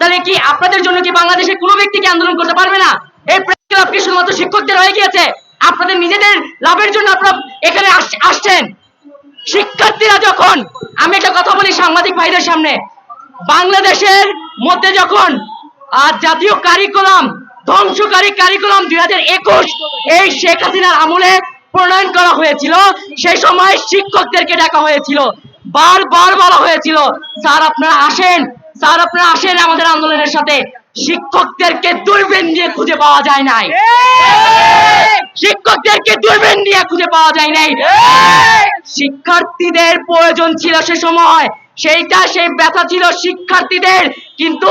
তাহলে কি আপনাদের জন্য কি বাংলাদেশে কোনো ব্যক্তিকে আন্দোলন করতে পারবে না? এই প্রেস ক্লাব কি শুধুমাত্র শিক্ষকদের হয়ে গিয়েছে? আপনাদের নিজেদের লাভের জন্য আপনারা এখানে আসছেন। শিক্ষার্থীরা যখন আমি একটা কথা বলি সাংবাদিক ভাইদের সামনে বাংলাদেশের মধ্যে যখন আহ, জাতীয় কারিকুলাম ধ্বংসকারী কারিকুলাম দুই হাজার একুশ এই শেখ হাসিনার আমলে প্রণয়ন করা হয়েছিল সেই সময় শিক্ষকদেরকে ডাকা হয়েছিল। বারবার বলা হয়েছিল স্যার আপনারা আসেন স্যার, আপনারা আসেন আমাদের আন্দোলনের সাথে। শিক্ষকদেরকে দূরবীন দিয়ে খুঁজে পাওয়া যায় নাই। শিক্ষকদেরকে দূরবীন দিয়ে খুঁজে পাওয়া যায় নাই। শিক্ষার্থীদের প্রয়োজন ছিল সে সময়। সেইটা সেই ব্যথা ছিল শিক্ষার্থীদের। কিন্তু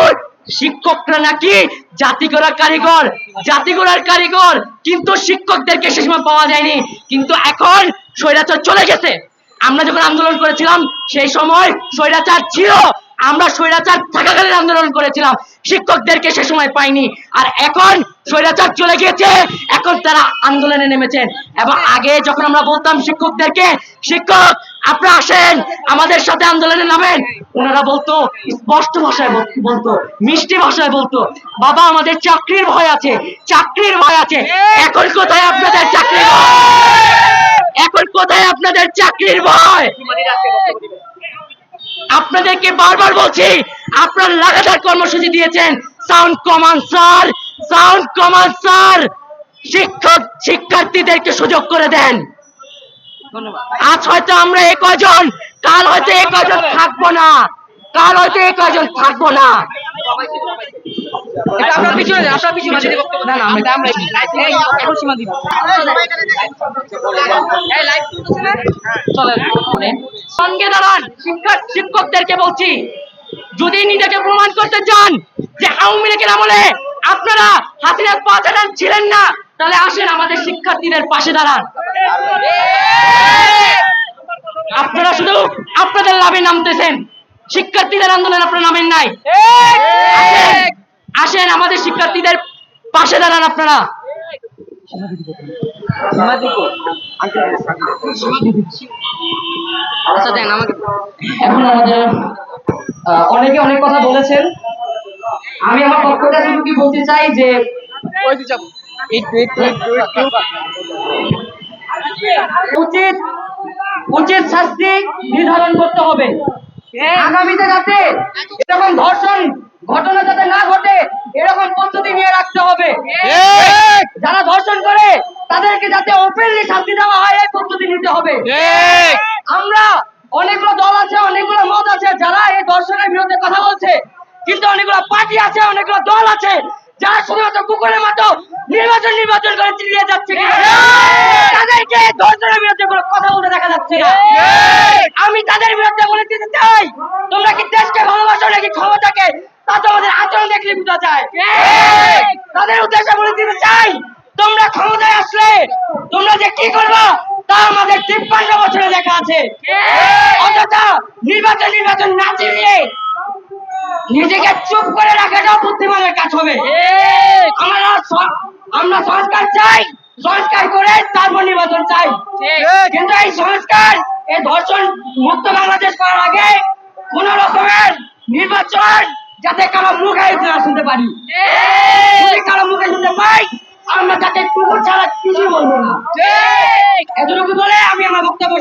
শিক্ষকরা নাকি জাতি গড়ার কারিগর, জাতি গড়ার কারিগর। কিন্তু শিক্ষকদেরকে সে সময় পাওয়া যায়নি। কিন্তু এখন স্বৈরাচার চলে গেছে। আমরা যখন আন্দোলন করেছিলাম, সেই সময় স্বৈরাচার ছিল। আমরা স্বৈরাচার থাকাকালীন আন্দোলন করেছিলাম। শিক্ষকদেরকে সে সময় পাইনি। আর এখন স্বৈরাচার চলে গিয়েছে। এখন তারা আন্দোলনে নেমেছেন। এবং আগে যখন আমরা বলতাম শিক্ষকদেরকে, শিক্ষক, আপনারা আসেন, আমাদের সাথে আন্দোলনে নামেন। ওনারা বলতো, স্পষ্ট ভাষায় বলতো, মিষ্টি ভাষায় বলতো, বাবা, আমাদের চাকরির ভয় আছে, চাকরির ভয় আছে। এখন কোথায় আপনাদের চাকরির ভয়? এখন কোথায় আপনাদের চাকরির ভয়? আপনাদেরকে বারবার বলছি, আপনার লাগাতার কর্মসূচি দিয়েছেন। সাউন্ড কমান স্যার সাউন্ড কমান স্যার শিক্ষক, শিক্ষার্থীদেরকে সুযোগ করে দেন। আজ হয়তো আমরা এ কজন, কাল হয়তো এ কজন থাকব না, কাল হয়তো এ কজন থাকব না। এটা আপনার পিছনে যান, আপনার পিছনে। না, না, আমরা- এই, এখন সীমা দিব। এই, না? চলেন। সঙ্গে দাঁড়ান শিক্ষক শিক্ষকদেরকে বলছি যদি নিজেকে প্রমাণ করতে চান যে আওয়ামী লীগের আমলে আপনারা হাসিনার পাঁচ হাজার ছিলেন না তাহলে আসেন আমাদের শিক্ষার্থীদের পাশে দাঁড়ান আপনারা শুধু আপনাদের লাভে নামতেছেন শিক্ষার্থীদের আন্দোলন আপনারা নামেন নাই। আসেন, আমাদের শিক্ষার্থীদের পাশে দাঁড়ান আপনারা। আচ্ছা। এখন আমাদের অনেকে অনেক কথা বলেছেন। আমি আমার পক্ষটা শুধু কি বলতে চাই যে উচিত উচিত শাস্তি নির্ধারণ করতে হবে। আগামীতে যাতে এরকম ধর্ষণ ঘটনা যাতে না ঘটে এরকম পদ্ধতি নিয়ে রাখতে হবে। যারা ধর্ষণ করে তাদেরকে যাতে ওপেনলি শাস্তি দেওয়া হয় এই পদ্ধতি নিতে হবে। আমরা অনেকগুলো দল আছে অনেকগুলো মত আছে যারা এই দর্শনের বিরুদ্ধে কথা বলছে। কিন্তু অনেকগুলো পার্টি আছে অনেকগুলো দল আছে যারা শুধুমাত্র কুকুরের মতো নির্বাচন নির্বাচন করে চিলিয়ে যাচ্ছে তাদেরকে দর্শনের বিরুদ্ধে কোনো কথা বলতে দেখা যাচ্ছে না। আমি বলে দিতে চাই। তোমরা কি দেশকে ভালোবাসো নাকি ক্ষমতাকে? তা তোমাদের আচরণ দেখলে বোঝা যায়। তাদের উদ্দেশ্যে বলে দিতে চাই তোমরা ক্ষমতায় আসলে তোমরা যে কি করবা তা আমাদের তিপ্পান্ন বছরে দেখা আছে। অযথা নির্বাচন নির্বাচন না চিনিয়ে নিজেকে চুপ করে রাখাটাও বুদ্ধিমানের কাজ হবে। আমরা আমরা সংস্কার চাই সংস্কার করে তারপর নির্বাচন চাই। কিন্তু এই সংস্কার এই ধর্ষণ মুক্ত বাংলাদেশ করার আগে কোন রকমের নির্বাচন যাতে কারও মুখে না শুনতে পারি। যদি কারও মুখে শুনতে পাই আমরা যাতে কুকুর ছাড়া কিছু বলব না। এতটুকু বলে আমি আমার বক্তব্য